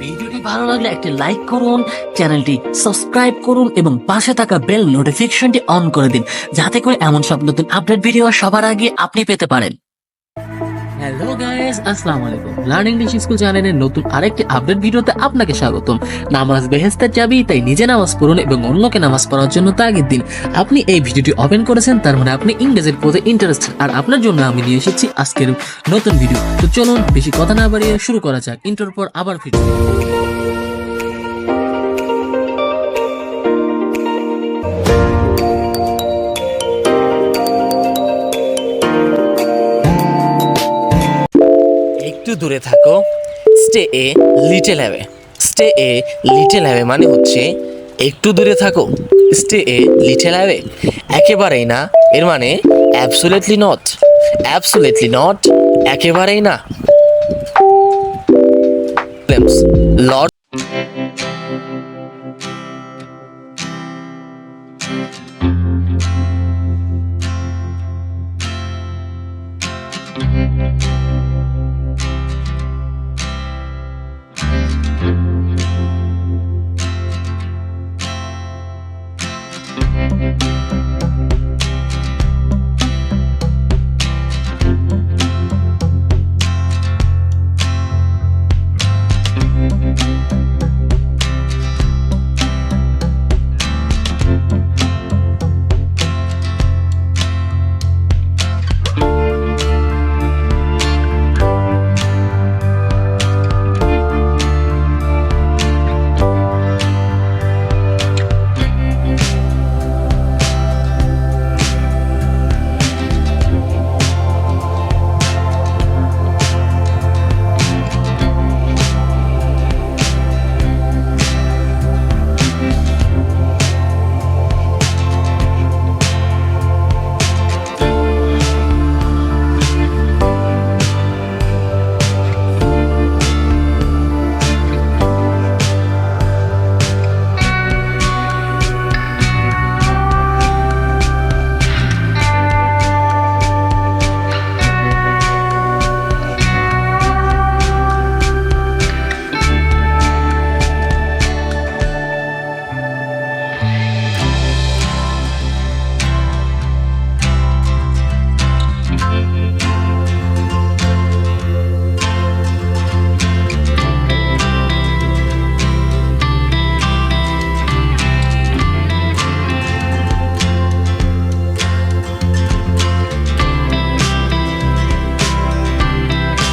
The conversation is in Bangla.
ভিডিওটি ভালো লাগলে একটি লাইক করুন, চ্যানেলটি সাবস্ক্রাইব করুন এবং পাশে থাকা বেল নোটিফিকেশনটি অন করে দিন, যাতে করে এমন সব নতুন আপডেট ভিডিও সবার আগে আপনি পেতে পারেন। হ্যালো গাইস আসসালামু আলাইকুম লার্নিং ইংলিশ স্কুল চ্যানেলের নতুন আরেকটি আপডেট ভিডিওতে আপনাকে স্বাগতম। নামাজ বেহেস্তের চাবি, তাই নিজে নামাজ পড়ুন এবং অন্যকে নামাজ পড়ার জন্য তাগিদ দিন। আপনি এই ভিডিওটি ওপেন করেছেন, তার মানে আপনি ইংরেজির প্রতি ইন্টারেস্টেড আর আপনার জন্য আমি নিয়ে এসেছি আজকের নতুন ভিডিও তো চলুন, বেশি কথা না বাড়িয়ে শুরু করা যাক। ইন্টার পর আবার ভিডিও একটু দূরে থাকো। Stay a little away stay a little away মানে হচ্ছে একটু দূরে থাকো। স্টে এ লিটল অ্যাওয়ে একেবারেই না, এর মানে অ্যাবসোলেটলি নট অ্যাবসোলেটলি নট একেবারেই না। লর্ড